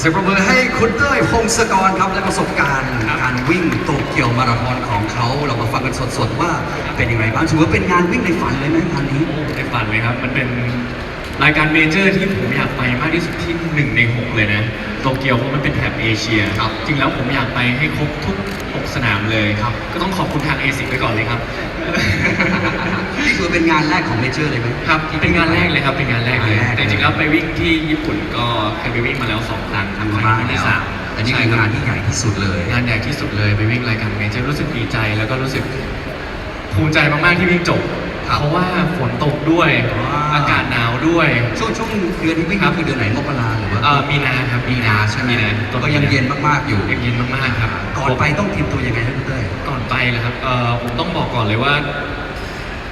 เสียงปรบมือให้คุณเต้ยพงศกรครับและประสบการณ์ครับการวิ่งโตเกียวมาราธอนของเขา เรามาฟังกันสดๆว่าเป็นยังไงบ้างถือว่าเป็นงานวิ่งในฝันเลยไหมงานนี้โอ้ในฝันเลยครับ มันเป็นรายการเมเจอร์ที่ผมอยากไปมากที่สุดที่หนึ่งในหกเลยนะโตเกียวเพราะมันเป็นแถบเอเชียครับจริงแล้วผมอยากไปให้ครบทุกหกสนามเลยครับ ก็ต้องขอบคุณทางเอซิกไว้ก่อนเลยครับ นี่คือเป็นงานแรกของเมเจอร์เลยไหม ครับ เป็นงานแรกเลยครับ เป็นงานแรกเลย งานแรกแต่จริงๆแล้วไปวิ่งที่ญี่ปุ่นก็เคยไปวิ่งมาแล้วสองครั้งทำมาครั้งแล้ที่วสามอันนี้คืองานที่ใหญ่ที่สุดเลย งานใหญ่ที่สุดเลยไปวิ่งรายการเมเจอร์รู้สึกดีใจแล้วก็รู้สึกภูมิใจมากๆที่วิ่งจบ ครับ เพราะว่าฝนตกด้วย ว้าว อากาศหนาวด้วยช่วงช่วงเดือนที่วิ่งครับคือเดือนไหนมกราหรือว่าเอ่อมีนาครับมีนาใช่ไหมมีนาก็ยังเย็นมากๆอยู่ ยังเย็นมากๆครับก่อนไปต้องเตรียมตัวยังไงครับคุณเต้ย ก่อนไปนะครับเอ่อผมต้องบอกก่อนเลยว่า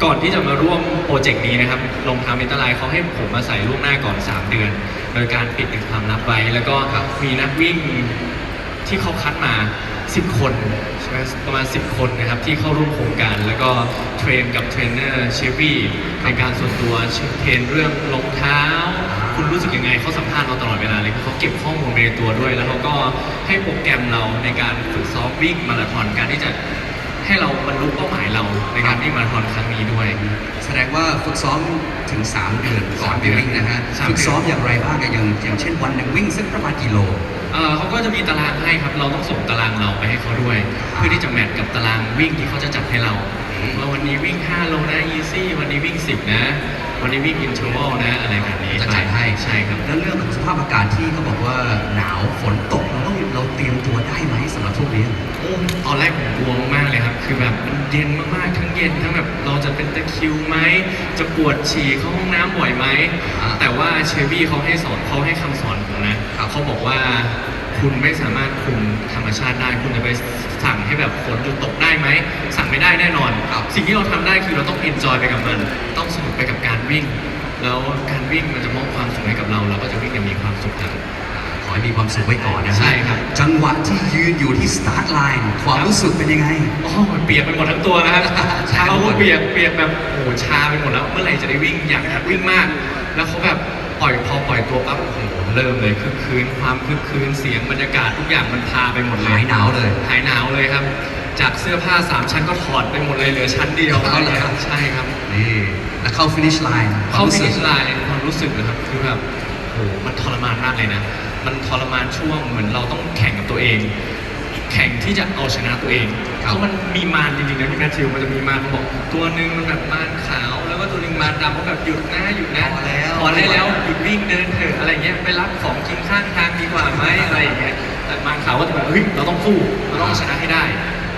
ก่อนที่จะมาร่วมโปรเจกต์นี้นะครับรองเท้าเมตาไลเขาให้ผมมาใส่ล่วงหน้าก่อน 3 เดือน โดยการปิดเป็นความลับไว้ แล้วก็มีนักวิ่งที่เขาคัดมา 10 คนใช่ไหม ประมาณ 10 คนนะครับที่เข้าร่วมโครงการ แล้วก็เทรนกับเทรนเนอร์เชฟวี่ในการส่วนตัวเทรนเรื่องรองเท้า คุณรู้สึกยังไงเขาสัมภาษณ์เราตลอดเวลาเลยคือเขาเก็บข้อมูลไปในตัวด้วย แล้วเขาก็ให้โปรแกรมเราในการฝึกซ้อมวิ่งมาราธอนการที่จะให้เราบรรลุเป้าหมายเราในการวิ่งมาราธอนครั้งนี้ด้วย แสดงว่าฝึกซ้อมถึง 3 เดือนก่อนไปวิ่งนะฮะสามฝึเดือนกซ้อมอย่างไรบ้างอะอย่างอย่างเช่นวันหนึ่งวิ่งสักประมาณกิโล เอ่อเขาก็จะมีตารางให้ครับ เราต้องส่งตารางเราไปให้เขาด้วย เพื่อที่จะแมทกับตารางวิ่งที่เขาจะจัดให้เราอืมว่าวันนี้วิ่ง 5 โลนะ easy วันนี้วิ่ง 10 นะ วันนี้วิ่ง interval นะอะไรแบบนี้จะจัดให้ ใช่ครับ แล้วเรื่องของสภาพอากาศที่เขาบอกว่าหนาวฝนตกเราต้อง เราเตรียมตัวได้ไหมสำหรับช่วงนี้ โอ้ตอนแรกผมกลัวมากๆเลยครับ คือแบบมันเย็นมากๆ ทั้งเย็นทั้งแบบเราจะเป็นตะคริวไหม จะปวดฉี่เข้าห้องน้ำบ่อยไหม อ่าแต่ว่าเชฟวี่เขาให้สอนเขาให้คำสอนผมนะเขาบอกว่าคุณไม่สามารถคุมธรรมชาติได้ คุณจะไปสั่งให้แบบฝนหยุดตกได้ไหม สั่งไม่ได้แน่นอน ครับ สิ่งที่เราทำได้คือเราต้องเอนจอยไปกับมัน ต้องสนุกไปกับการวิ่ง แล้วการวิ่งมันจะมอบความสุขให้กับเรา เราก็จะวิ่งอย่างมีความสุขครับขอ ให้มีความสุขไว้ก่อนนะฮะใช่ครับ จังหวะที่ยืนอยู่ที่สตาร์ทไลน์ความรู้สึกเป็นยังไง โอ้โหเปียกไปหมดทั้งตัวนะครับใช่เท้าก็เปียกเปียกแบบโอ้โหชาไปหมดแล้ว เมื่อไหร่จะได้วิ่งอยากหัดวิ่งมาก แล้วเขาแบบปล่อยพอปล่อยตัวปั๊บโอ้โหเริ่มเลยคึกคืนความคึกคืนเสียงบรรยากาศทุกอย่างมันพาไปหมดเลยหายหนาวเลย หายหนาวเลยครับ จากเสื้อผ้าสามชั้นก็ถอดไปหมดเลยเหลือชั้นเดียวเอาเหรอครับ ใช่ครับ นี่แล้วเข้าฟินิชไลน์เข้าฟินิชไลน์ความรู้สึกนะครับคือแบบโหมันทรมานมากเลยนะ มันทรมานช่วงเหมือนเราต้องแข่งกับตัวเอง แข่งที่จะเอาชนะตัวเองเพราะมันมีมารจริงๆนะพี่แมทธิวมันจะมีมารบอกตัวหนึ่งมันแบบมารขาว แล้วก็ตัวหนึ่งมารดำเขาแบบหยุดนะหยุดนะพอแล้วพอได้แล้วหยุดวิ่งเดินเถอะอะไรเงี้ยไปรับของกินข้างทางดีกว่าไหมอะไรอย่างเงี้ยแต่มารขาวก็จะแบบเฮ้ยเราต้องสู้เราต้องชนะให้ได้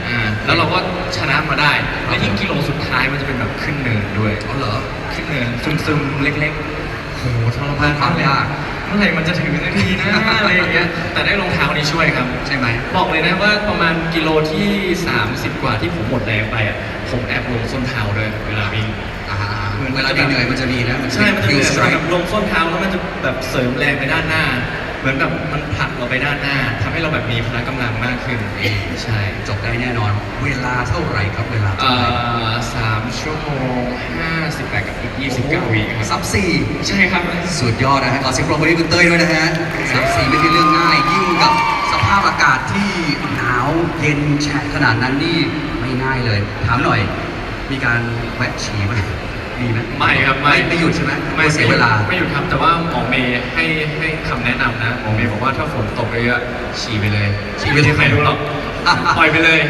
อ่าแล้วเราก็ชนะมาได้และยิ่งกิโลสุดท้ายมันจะเป็นแบบขึ้นเนินด้วยอ๋อเหรอขึ้นเนินซึมๆเล็กๆโหทรมานความยากเมื่อไหร่มันจะถึงนาทีนะอะไรอย่างเงี้ยแต่ได้รองเท้านี้ช่วยครับใช่ไหมบอกเลยนะว่าประมาณกิโลที่ 30 กว่าที่ผมหมดแรงไปอะผมแอบลงส้นเท้าด้วยเวลาวิ่งอ่าเวลาเหนื่อยๆมันจะมีนะมันใช่มันจะคิเหวนื่อยสไตรแบบลงส้นเท้าแล้วมันจะแบบเสริมแรงไปด้านหน้า เหมือนแบบมันผลักเราไปด้านหน้าทำให้เราแบบมีพละกำลังมากขึ้นใช่จบได้แน่นอน เวลาเท่าไหร่ครับเวลาเอ่เท่าไหร่อสามชั่วโมงห้าสิบแปดกับอีกยี่สิบเก้าวิครับซับสี่ใช่ครับ สุดยอดนะฮะขอเสียงปรบมือให้คุณเต้ยด้วยนะฮะซับสี่ไม่ใช่เรื่องง่ายยิ่งกับสภาพอากาศที่หนาวเย็นแฉะขนาดนั้นนี่ไม่ง่ายเลย ถามหน่อย มีการแวะฉี่ไหม มีไหมไม่ครับไม่ไม่หยุดใช่ไหมไม่เสียเวลา ไม่หยุดครับแต่ว่าหมอเมย์ให้ให้คำแนะนำนะหมอเมย์บอกว่าถ้าฝนตกเยอะๆฉี่ไปเลยฉี่ไปเลยไม่มีใครรู้หรอกปล่อยไปเลย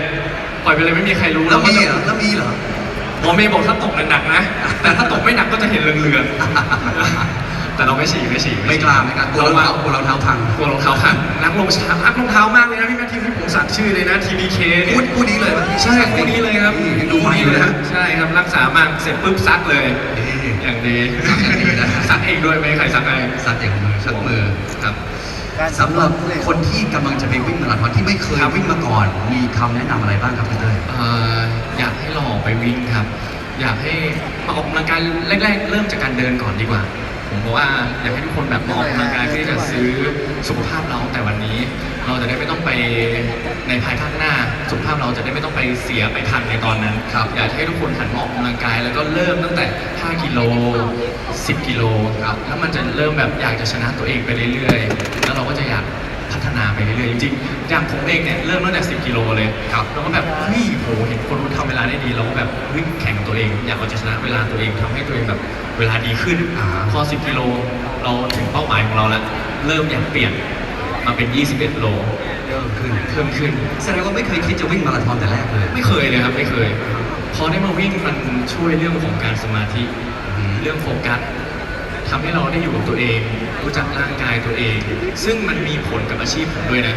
ปล่อยไปเลยไม่มีใครรู้แล้วมีก็เหรอแล้วมีเหรอหมอเมย์บอกถ้าตกหนักๆนะ แต่ถ้าตกไม่หนักก็จะเห็นเรืองๆ แต่เราไม่ฉี่ไม่ฉี่ไม่กล้าไม่กล้ากลัวรองมาเท้ากลัวรองเท้าพังกลัวรองเท้าพังรักรองเท้ารักรองเท้ามากเลยนะพี่แมทธิวที่ผมสั่งชื่อเลยนะ TBK เนี่ยพูดพูดนี้เลยเมื่อกี้ใช่คู่นี้เลยครับอืมดูใหม่เลยนะใช่ครับรักษามาเสร็จปุ๊บซักเลยนี่อย่างดีซักอย่างดีนะซักเองด้วยไม่ให้ใครซักให้ซัดอย่างมือซัดมือครับสำหรับคนที่กำลังจะไปวิ่งมาราธอนที่ไม่เคยครับวิ่งมาก่อน มีคำแนะนำอะไรบ้างครับคุณเต้ยเอ่ออยากให้ลองออกไปวิ่งครับ อยากให้มาออกกำลังกายแรก ๆ เริ่มจากการเดินก่อนดีกว่า ผมบอกว่าอยากให้ทุกคนแบบมาออกกำลังกายเพื่อจะซื้อสุขภาพเราตั้งแต่วันนี้ เราจะได้ไม่ต้องไปในภายภาคหน้า สุขภาพเราจะได้ไม่ต้องไปเสียไปทันในตอนนั้นครับอยากให้ทุกคนหันมาออกกำลังกาย แล้วก็เริ่มตั้งแต่ 5 กิโล 10 กิโลครับแล้วมันจะเริ่มแบบอยากจะชนะตัวเองไปเรื่อยๆ แล้วเราก็จะอยาก ฒนาไปเรื่อยๆจริงๆอย่างผมเองเนี่ยเริ่มตั้งแต่ 10 กิโลเลยครับแล้วก็แบบเฮ้ยโหเห็นคนทำเวลาได้ดีเราก็แบบเฮ้ยแข่งกับตัวเอง อยากเอาจะชนะเวลาตัวเองทำให้ตัวเองแบบเวลาดีขึ้นอ่าพอ 10 กิโลเราถึงเป้าหมายของเราแล้วเริ่มอยากเปลี่ยนมาเป็น 21 โลเริ่มขึ้นเพิ่มขึ้นแสดงว่าไม่เคยคิดจะวิ่งมาราธอนแต่แรกเลย ไม่เคยเลยครับไม่เคย พอได้มาวิ่งมันช่วยเรื่องของการสมาธิอืมเรื่องโฟกัส ทำให้เราได้อยู่กับตัวเอง รู้จักร่างกายตัวเอง ซึ่งมันมีผลกับอาชีพผมด้วยนะ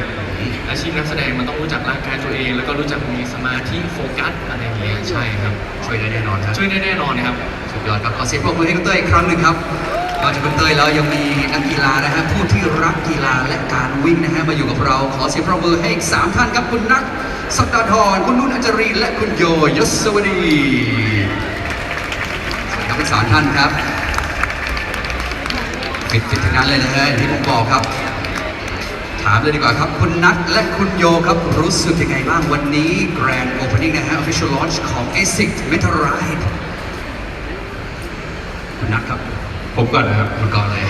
อาชีพนักแสดงมันต้องรู้จักร่างกายตัวเอง แล้วก็รู้จักมีสมาธิโฟกัสอะไรอย่างเงี้ยใช่ครับ ช่วยได้แน่นอนครับช่วยได้แน่นอนนะครับ สุดยอดครับขอเสียงปรบมือให้คุณเต้ยอีกครั้งหนึ่งครับนอกจากคุณเต้ยแล้วยังมีนักกีฬานะฮะผู้ที่รักกีฬาและการวิ่งนะฮะมาอยู่กับเรา ขอเสียงปรบมือให้อีกสามท่านครับคุณนัทสัปดาธรคุณนุ่นอัญจรีและคุณโยยศวดีสวัสดีครับทั้งสามท่านครับ ฟิตฟิดทั้งนั้นเลยนะฮะอย่างที่ผมบอกครับ ถามเลยดีกว่าครับ คุณนัทและคุณโยครับ รู้สึกยังไงบ้างวันนี้ Grand Opening นะฮะ Official Launch ของ ASIC Meta Ride คุณนัทครับ ผมก่อนนะครับคุณก่อนเลย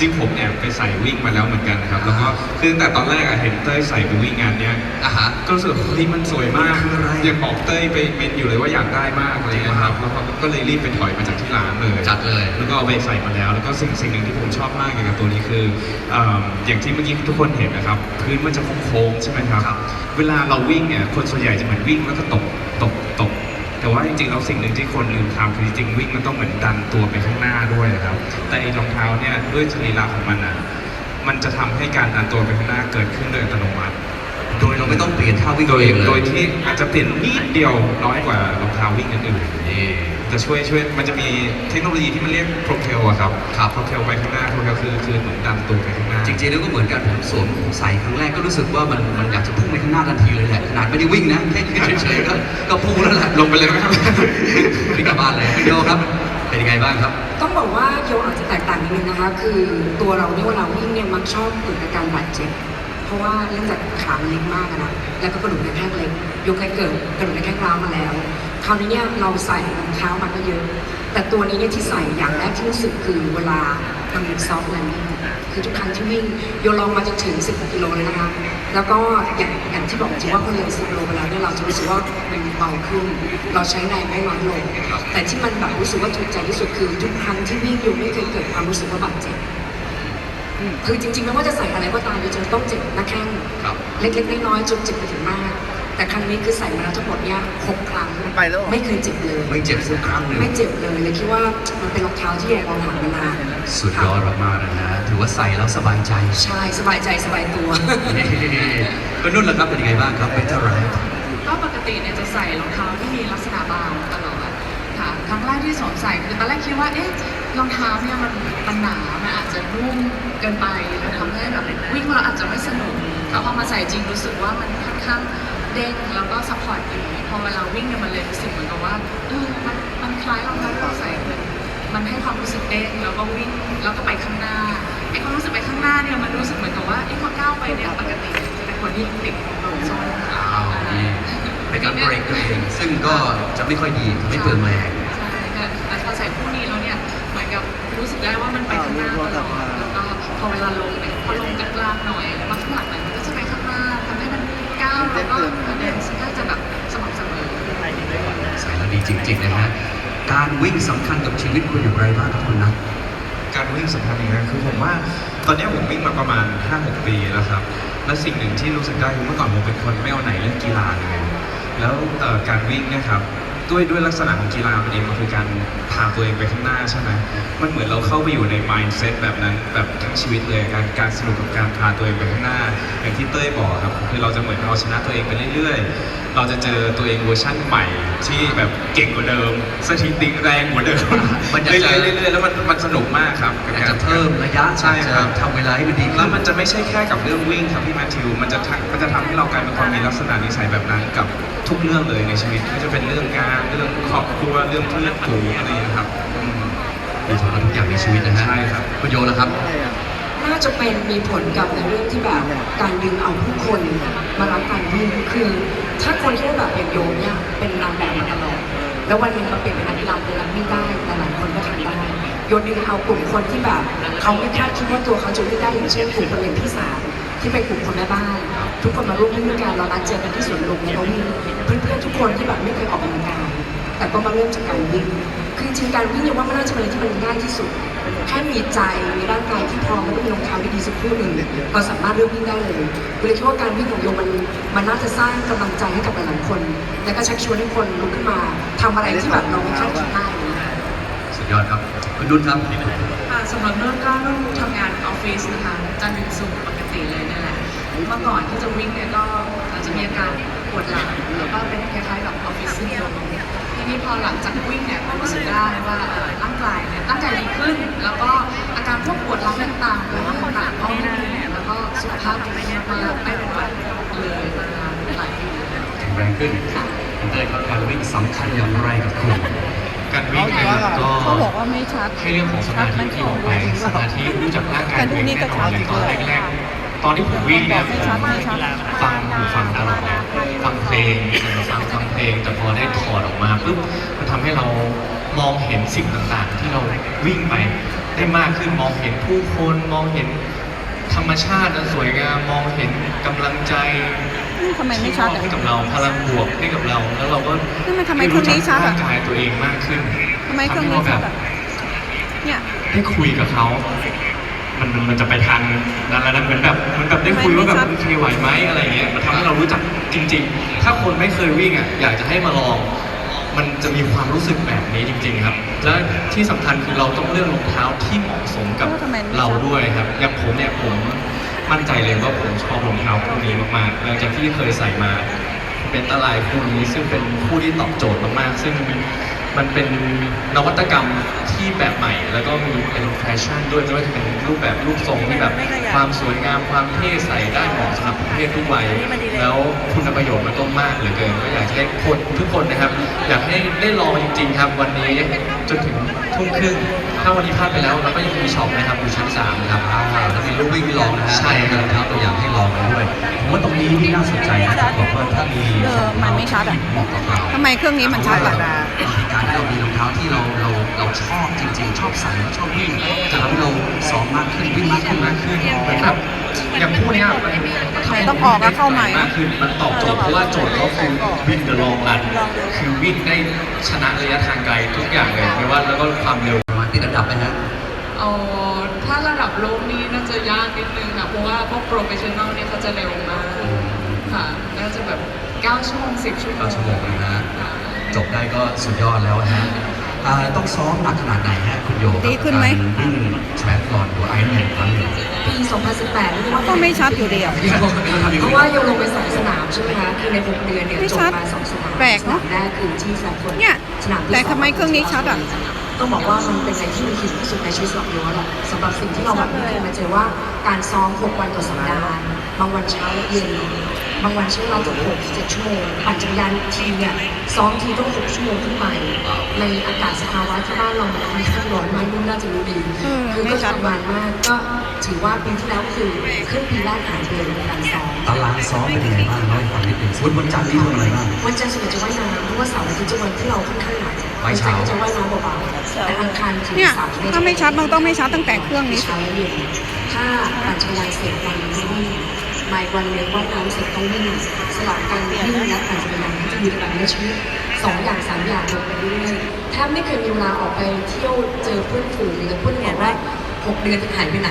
จริงผมแอบไปใส่วิ่งมาแล้วเหมือนกันนะครับ แล้วก็คือตั้งแต่ตอนแรกอะเห็นเต้ยใส่ไปวิ่งงานเนี้ยอะฮะก็รู้สึกว่าเฮ้ยมันสวยมากมันคืออะไรยังบอกเต้ยไปเมนอยู่เลยว่าอยากได้มากอะไรเงี้ยครับแล้วก็ก็เลยรีบไปถอยมาจากที่ร้านเลยจัดเลย แล้วก็เอาไปใส่มาแล้ว แล้วก็สิ่งสิ่งหนึ่งที่ผมชอบมากเกี่ยวกับตัวนี้คือเอิ่มอย่างที่เมื่อกี้ทุกคนเห็นนะครับ พื้นมันจะโค้งๆใช่ไหมครับครับเวลาเราวิ่งเนี่ยคนส่วนใหญ่จะเหมือนวิ่งแล้วก็ตกตกตก แต่ว่าจริงๆแล้วสิ่งหนึ่งที่คนลืมทำคือจริงๆวิ่งมันต้องเหมือนดันตัวไปข้างหน้าด้วยนะครับ แต่ไอ้รองเท้าเนี่ยด้วยสรีระของมันอะมันจะทำให้การดันตัวไปข้างหน้าเกิดขึ้นโดยอัตโนมัติ โดยเราไม่ต้องเปลี่ยนท่าวิ่งโดยเองเลยโดยที่อาจจะเปลี่ยนนิดเดียวน้อยกว่ารองเท้าวิ่งอื่นนี่ๆ จะช่วยช่วยมันจะมีเทคโนโลยีที่มันเรียกโปรเพลอะครับครับโปรเพลไปข้างหน้าโปรเพลคือคือเหมือนดันตัวไปข้างหน้าจริงๆแล้วก็เหมือนกันผมสวมใส่ครั้งแรกก็รู้สึกว่ามันมันอยากจะพุ่งไปข้างหน้าทันทีเลยแหละขนาดไม่ได้วิ่งนะแค่ยืนเฉยๆก็ก็พุ่งแล้วแหละลงไปเลยไหมครับวิ่งกลับบ้านเลยคุณโยครับ เป็นยังไงบ้างครับ ต้องบอกว่าโยอาจจะแตกต่างนิดนึงนะคะ คือตัวเราเนี่ยเวลาวิ่งเนี่ยมักชอบเกิดอาการบาดเจ็บเพราะว่าเนื่องจากขามันเล็กมากอะนะแล้วก็กระดูกในแข้งเล็กโยเคยเกิดกระดูกในแข้งร้าวมาแล้ว คราวนี้เนี่ยเราใส่รองเท้ามันก็เยอะ แต่ตัวนี้เนี่ยที่ใส่อย่างแรกที่รู้สึกคือเวลามันเป็นซอฟต์แลนดิ้งคือทุกครั้งที่วิ่งโยลองมาจนถึง 10 กิโลเลยนะคะ แล้วก็อย่างอย่างที่บอกจริงว่าพอเร็ว10กิโลไปแล้วเนี่ยเราจะรู้สึกว่ามันเบาขึ้น เราใช้แรงได้น้อยลง แต่ที่มันแบบรู้สึกว่าถูกใจที่สุดคือทุกครั้งที่วิ่งอยู่ไม่เคยเกิดความรู้สึกว่าบาดเจ็บคือจริงๆไม่ว่าจะใส่อะไรก็ตามโดยจะต้องเจ็บหน้าแข้งครับเล็กๆน้อยๆจนเจ็บไปถึงมาก แต่ครั้งนี้คือใส่มาแล้วทั้งหมดเนี่ยหกครั้งไปแล้วเหรอ ไม่เคยเจ็บเลย ไม่เจ็บสักครั้งหนึ่งไม่เจ็บเลยเลยคิดว่ามันเป็นรองเท้าที่เราหามานานสุดยอดมากๆนะฮะถือว่าใส่แล้วสบายใจ ใช่สบายใจสบายตัวนี่คุณนุ่นล่ะครับเป็นยังไงบ้างครับ Better Ride ก็ปกติเนี่ยจะใส่รองเท้าที่มีลักษณะบางตลอดค่ะครั้งแรกที่สวมใส่คือตอนแรกคิดว่าเอ๊ะรองเท้าเนี่ยมันมันหนามันอาจจะนุ่มเกินไปแล้วทำให้แบบวิ่งเราอาจจะไม่สนุกแต่พอมาใส่จริงรู้สึกว่ามันค่อนข้าง เด้งแล้วก็ซัพพอร์ตดีพอเวลาวิ่งเนี่ยมันเลยรู้สึกเหมือนกับว่าเออมันมันคล้ายรองเท้าที่เราใส่เลยมันให้ความรู้สึกเด้งแล้วก็วิ่งแล้วก็ไปข้างหน้าไอ้ความรู้สึกไปข้างหน้าเนี่ยมันรู้สึกเหมือนกับว่าไอ้พอก้าวไปเนี่ยปกติจะเป็นคนที่ติดลมส้นอ้าวนี่เป็นการเบรกตัวเองซึ่งก็จะไม่ค่อยดีไม่เปลืองแรงใช่ค่ะแต่พอใส่คู่นี้แล้วเนี่ยเหมือนกับรู้สึกได้ว่ามันไปข้างหน้าตลอดแล้วก็พอเวลาลงเนี่ยพอลงกลางๆหน่อยแล้วมาข้างหลัง แล้วก็เดินน่าจะแบบสม่ำเสมอใส่แล้วดีจริงๆนะฮะ การวิ่งสำคัญกับชีวิตคุณอย่างไรบ้างครับคุณนัทการวิ่งสำคัญอีกนะคือผมว่าตอนนี้ผมวิ่งมาประมาณ 5-6 ปีแล้วครับ และสิ่งหนึ่งที่รู้สึกได้คือเมื่อก่อนผมเป็นคนไม่เอาไหนเรื่องกีฬาเลย แล้วเอ่อการวิ่งเนะครับ ด้วยด้วยลักษณะของกีฬามันเองมันคือการพาตัวเองไปข้างหน้าใช่ไหมมันเหมือนเราเข้าไปอยู่ใน mindset แบบนั้นแบบทั้งชีวิตเลยการการสนุกกับการพาตัวเองไปข้างหน้า อย่างที่เต้ยบอกครับคือเราจะเหมือนเอาชนะตัวเองไปเรื่อยๆ เราจะเจอตัวเองเวอร์ชั่นใหม่ที่แบบเก่งกว่าเดิม สถิติแรงกว่าเดิมมันจะเรื่อยๆเรื่อยๆแล้วมันมันสนุกมากครับกับอยากการ จะเพิ่มระยะใช่ครับ อยากจะทำเวลาให้มันดีขึ้แล้วนมันจะไม่ใช่แค่กับเรื่องวิ่งครับพี่แมทธิว มันจะทำมันจะทำให้เรากลายเป็นคนมีลักษณะนิสัยแบบนั้นกับทุกเรื่องเลยในชีวิตไม่ว่าจะเป็นเรื่องงานเรื่องครอบครัวเรื่องเพื่อนฝูงอะไรอย่างเงี้ยครับอืม มีผลกับทุกอย่างในชีวิตนะฮะใช่ครับ คุณโยล่ะครับ น่าจะเป็นมีผลกับในเรื่องที่แบบการดึงเอาผู้คนมารับการวิ่งคือ ถ้าคนที่แบบอย่างโยมเนี่ยเป็นนางแบบมาตลอดแล้ววันหนึ่งมาเปลี่ยนเป็นนักกีฬาเป็นนักวิ่งได้แต่หลายคนก็ทำได้โยนดึงเอากลุ่มคนที่แบบเขาไม่คาดคิดว่าตัวเขาจะวิ่งได้อย่างเช่นกลุ่มคนเรียนที่สาม ที่เป็นกลุ่มคนแม่บ้าน ทุกคนมาร่วมวิ่งด้วยกันเรานัดเจอกันที่สวนลุมแล้วก็วิ่งเพื่อนๆทุกคนที่แบบไม่เคยออกกำลังกายแต่ก็มาเริ่มจากการวิ่งคือจริงๆการวิ่งเนี่ยว่ามันน่าจะเป็นอะไรที่มันง่ายที่สุดแค่มีใจมีร่างกายที่พร้อมแล้วก็มีรองเท้าที่ดีสักคู่หนึ่งเราสามารถเริ่มวิ่งได้เลยเลยคิดว่าการวิ่งของโยมมันมันน่าจะสร้างกำลังใจให้กับหลายๆคน และก็ชักชวนให้คนลุกขึ้นมาทำอะไรที่แบบเราไม่คาดคิดได้เลยสุดยอดครับคุณนุ่นครับค่ะสำหรับนุ่นก็นุ่นทำงานออฟฟิศนะคะจันทร์ถึงศุกร์ปกติเลยนี่แหละ เมื่อก่อนที่จะวิ่งเนี่ยก็อาจจะมีอาการปวดหลังแล้วก็เป็นคล้ายๆกับออฟฟิศซินโดรมทีนี้พอหลังจากวิ่งเนี่ยก็รู้สึกได้ว่าร่างกายเนี่ยร่างกายดีขึ้น แล้วก็อาการพวกปวดหลังต่างๆหรือว่าต่างๆก็ไม่มีแล้วก็สุขภาพดีมากไม่เป็นหวัดเลยมาหลายปีแข็งแรงขึ้นคุณเต้ยครับการวิ่งสำคัญอย่างไรกับคุณการวิ่งนะครับก็เขาบอกว่าไม่ชัดให้เรื่องของสมาธิที่บอกไปสมาธิรู้จักร่างกายตัวเองแน่นอนเลยตอนแรกๆ ตอนที่ผมวิ่งเนี่ยไม่ชัดไม่ชัดฟังหูฟังตลอดเลยฟังเพลงฟังฟังเพลงแต่พอได้ถอดออกมาปุ๊บมันทำให้เรามองเห็นสิ่งต่างๆ ที่เราวิ่งไปได้มากขึ้นมองเห็นผู้คนมองเห็นธรรมชาติอันสวยงามมองเห็นกำลังใจนี่ทำไมไม่ชัดที่มอบอะให้กับเราพลังบวกให้กับเรา แล้วเราก็นี่มันทำไมเครื่องนี้ชัดอะร่างกายตัวเองมากขึ้นทำไมเครื่องนี้ชัดอะเนี่ยได้คุยกับเขา มันมันมันจะไปทางนั้นแล้วนะเหมือนแบบมันแบบได้คุยว่าแบบทำไมไม่ชัดโอเคไหวไหมอะไรเงี้ยมันทำให้เรารู้จักจริง ๆ ถ้าคนไม่เคยวิ่งอะอยากจะให้มาลอง มันจะมีความรู้สึกแบบนี้จริง ๆ ครับ และที่สำคัญคือเราต้องเลือกรองเท้าที่เหมาะสมกับเออทำไมไม่ชัดเราด้วยครับ อย่างผมเนี่ยผมมั่นใจเลยว่าผมชอบรองเท้าคู่นี้มากๆหลังจากที่เคยใส่มา เป็นตะลายคู่นี้ซึ่งเป็นคู่ที่ตอบโจทย์มากๆซึ่ง มันเป็นนวัตกรรมที่แบบใหม่ แล้วก็มีเป็นแฟชั่นด้วยไม่ว่าจะเป็นรูปแบบรูปทรงที่แบบความสวยงามความเท่ใส่ได้เหมาะสำหรับทุกเพศทุกวัย แล้วคุณประโยชน์มันก็มากเหลือเกินก็อยากจะให้คนทุกคนนะครับ อยากให้ได้ลองจริง ๆ ครับวันนี้จนถึงทุ่มครึ่ง ถ้าวันนี้พลาดไปแล้วเราก็ยังมีช็อปนะครับอยู่ชั้นสามครับอ่าแล้วมีลูกวิ่งลองนะฮะใช่ครับมีรองเท้าตัวอย่างให้ลองกันด้วยผมว่าตรงนี้ที่น่าสนใจนะครับบอกว่าถ้ามีเออมันไม่ชัดอะเหมาะกับเราทำไมเครื่องนี้มันชัดอะการที่เรามีรองเท้าที่เราเราเราชอบจริง ๆ ชอบใส่แล้วชอบวิ่งจะทำให้เราซ้อมมากขึ้นวิ่งมากขึ้นมากขึ้นเหมือนแบบอย่างคู่เนี้ยมันทำไมต้องออกแล้วเข้าใหม่มากขึ้นมันตอบโจทย์เพราะว่าโจทย์เขาคือวิ่งเดอะลองรันคือวิ่งได้ชนะระยะทางไกลทุกอย่างเลยไม่ว่าแล้วก็ความเร็วมา ติดอันดับไปฮะ เอาถ้าระดับโลกนี้น่าจะยากนิดนึงค่ะ เพราะว่าพวกโปรเฟชชั่นอลเนี่ยเขาจะเร็วมากค่ะ น่าจะแบบ 9 ชั่วโมง 10 ชั่วโมงเก้าชั่วโมงนะฮะ ค่ะจบได้ก็สุดยอดแล้วฮะอ่าต้องซ้อมหนักขนาดไหนฮะคุณโยดีขึ้นไหม กับการวิ่งแทรลอนหรือไอรอนแมนครั้งหนึ่งปี 2018นี่ว่าก็ไม่ชัดอยู่ดีอะเพราะว่าโยลงไปสองสนามใช่ไหมคะ คือใน6เดือนเนี่ยไม่จบชัดมาสองสนามแปลกเนอะสมแรกคือที่แฟลตเนี่ยสนามที่แต่สองทำไมเครื่องนี้ชัดอะ ต้องบอกว่ามันเป็นอะไรที่มีขีดที่สุดในชีวิตสำหรับโยแหละสำหรับสิ่งที่เราแบบไม่เคยมาเจอว่าการซ้อม6วันต่อสัปดาห์บางวันเช้าและเย็น บางวันใช้เวลาถึง6 7ชั่วโมงปั่นจักรยานทีเนี่ยซ้อมทีต้อง6ชั่วโมงขึ้นไปในอากาศสภาวะที่บ้านเรามันค่อนข้างร้อนมากนุ่นน่าจะรู้ดีเออคือไม่ก็ชัดทำงานมากก็ถือว่าปีที่แล้วคือครึ่งปีแรกหายไปเลยในการซ้อมตารางซ้อมเป็นยังไงบ้างเล่าให้ฟังนิดหนึ่งสมมติวันจันทร์นี่ทำอะไรบ้างวันจันทร์ส่วนใหญ่จะว่ายน้ำเพราะว่าเสาร์อาทิตย์จะวันที่เราค่อนข้างหนักว่ายเช้าวันจันทร์ก็จะว่ายน้ำเบาๆแต่อังคารถึงเนี่ยเสาร์ถ้าไม่ชัดมันต้องไม่ชัดตั้งแต่เครื่องนี้เช้าและเย็นถ้าปั่นจักรยานเสร็จวันนี้ วิ่งบ่ายวันเลี้ยงว่ายน้ำเสร็จต้องวิ่งสลับกันวิ่งและปั่นจักรยานที่จะมีแบบนี้ชีวิตสองอย่างสามอย่างลงไปเรื่อยๆแทบไม่เคยมีเวลาออกไปเที่ยวเจอเพื่อนฝูงเลยเพื่อนบอกว่าหกเดือนหายไปไหน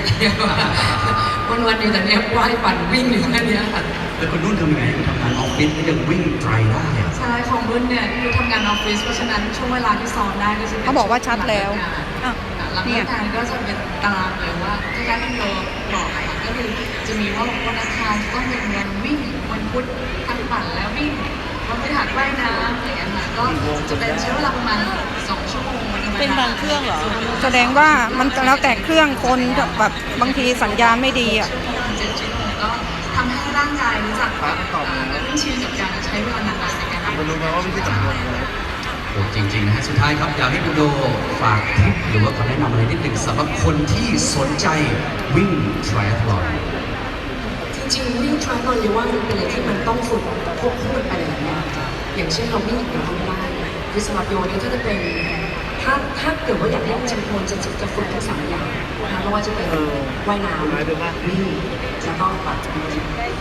วันวันๆอยู่แต่เนี้ยว่ายปั่นวิ่งอยู่แค่เนี้ยค่ะแล้วคุณนุ่นทำยังไงให้คุณทำงานออฟฟิศแล้วยังวิ่งไตรได้อะใช่ของรุ่นเนี่ยคือทำงานออฟฟิศเพราะฉะนั้นช่วงเวลาที่ซ้อมได้ก็จะป็นเขาบอกว่าชัดแล้วหงเลิกงานอะหลังเนี่เลิยกงานก็จะเป็นตารางเลยว่าที่การที่เราบอกอะ ค่ะก็คือจะมีว่าวันอังคารต้องเป็นวันวิ่งวันพุธทำปั่นแล้ววิ่งวันพฤหัสว่ายน้ำอะไรอย่างเงี้ยค่ะก็จะเป็นใช้เวลาประมาณสองชั่วโมงวันธรรมดเป็นบางเครื่องเหรอ แสดงว่ามันแล้วแต่เครื่องคนแบบบางทีสัญญาณไม่ดีอะชั่วโมงเจ็ดชั่วโมงก็ทำให้ร่างกายรู้จักแบบอ่าและไม่ชินกับการใช้เวลานานๆในการทำมันรู้ไหมว่าไม่ใช่จำนวนเลย โอ้จริงๆนะฮะสุดท้ายครับอยากให้คุณโดฝากทิปหรือว่าคำแนะนำอะไรนิดหนึ่งสำหรับคนที่สนใจวิ่งไทรลอนจริงๆวิ่งทริปลอนเยาว่ามันเป็นอะไรที่มันต้องฝึกควบคู่กันไปหลายๆอย่างอย่างเช่นเราวิ่งอย่างเดียวก็ไม่ได้คือสำหรับโยเนี่ยถ้าจะเป็นถ้าถ้าเกิดว่าอยากเล่นจำควรจะจะฝึกทั้งสามอย่างนะคะไม่ว่าจะเป็นว่ายน้ำวิ่งแล้วก็ปัด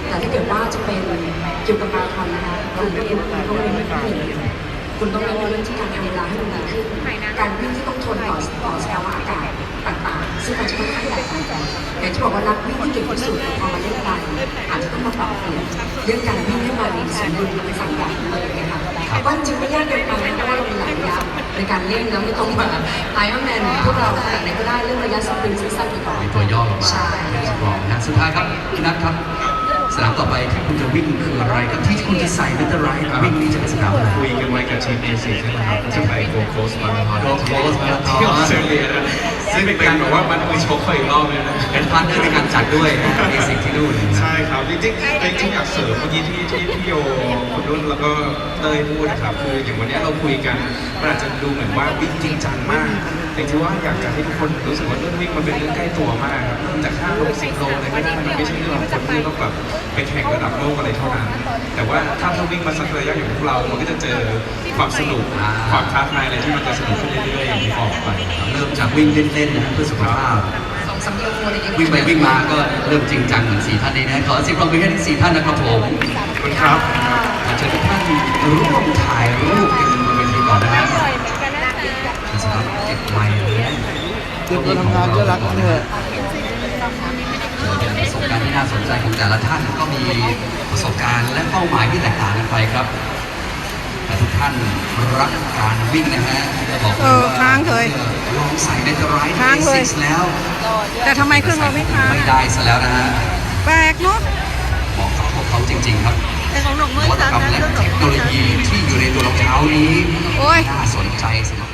แต่ถ้าเกิดว่าจะเป็นเกี่ยวกับมาราธอนนะคะการวิ่งคุณต้องเล่นไม่ได้ คุณต้องเล่นเรื่องที่การทำเวลาให้มันดีขึ้นการวิ่งที่ต้องทนต่อต่อสภาวะอากาศต่างๆ ซึ่งมันจะค่อนข้างแตกต่างกันอย่างที่บอกว่านักวิ่งที่เก่งที่สุดพอมาเล่นกันอาจจะต้องมาปรับเปลี่ยนเรื่องการวิ่งให้มันสมดุลกันเป็นสามอย่างเลยนะคะว่าจริงๆไม่ยากเกินไปนะเพราะว่าเรามีหลายระยะในการเล่นแล้วไม่ต้องมาไอรอนแมนพวกเราขนาดไหนก็ได้เรื่องระยะสปรินต์สั้นๆไปก่อนมีตัวย่อลงมาใช่สำรองนะสุดท้ายครับพี่นัทครับ สนามต่อไปที่คุณจะวิ่งคืออะไรครับที่คุณจะใส่เบตเตอร์ไรท์วิ่งนี่จะเป็นสนามอะไรคุยกันไว้กับทีมเอเชียใช่ไหมครับก็จะไปโกโคสมาราธอน Gold Coast Marathon ที่ออสเตรเลียนะซึ่งเป็นการแบบว่ามันมือชกเขาอีกรอบเลยนะเป็นพาร์ทเนอร์ในการจัดด้วยเบสิกที่นู่นใช่ครับจริงๆจริงๆอยากเสริมเมื่อกี้ที่ที่พี่โยคุณนุ่นแล้วก็เต้ยพูดนะครับคืออย่างวันนี้เราคุยกันมันอาจจะดูเหมือนว่าวิ่งจริงจังมาก แต่ที่ว่าอยากจะให้ทุกคนรู้สึกว่าเรื่องวิ่งมันเป็นเรื่องใกล้ตัวมากครับจาก5โล10โลอะไรไม่ได้มันไม่ใช่เรื่องของคนที่ต้องแบบไปแข่งระดับโลกอะไรเท่านั้น แต่ว่าถ้าเราวิ่งมาสักระยะอย่างพวกเรา มันก็จะเจอความสนุกความท้าทายอะไรที่มันจะสนุกขึ้นเรื่อยๆอย่างที่บอกไปครับเริ่มจากวิ่งเล่นๆนะเพื่อสุขภาพ สองสามกิโลเลยวิ่งไปวิ่งมาก็เริ่มจริงจังเหมือนสี่ท่านนี้นะขอเสิบปรบมือให้ทั้งสี่ท่านนะครับผมขอบคุณครับขอเชิญทุกท่านร่วมถ่ายรูปกันบนเวทีก่อนนะครับสำหรับเก็บไมค์เลยเก็บตัวทำงานก็รักกันเถอะถือว่าเป็นประสบการณ์ที่น่าสนใจของแต่ละท่านก็มีประสบการณ์และเป้าหมายที่แตกต่างกันไปครับ แต่ทุกท่านรักการวิ่งนะฮะบอกเลยเออว่าค้างเลยลองใส่ในตรายค้างเลยแล้วแต่ทำไมเครื่องเราไม่ค้างไม่ได้ซะแล้วนะฮะแปลกเนาะเหมาะกับพวกเขาจริง ๆ ครับแต่ของหนกนเมื่อวัตช้ากรรมนะและเครื่องหนเทกคโนโลยีที่อยู่ในตัวรองเท้านี้โอ้ยน่าสนใจสำหรับ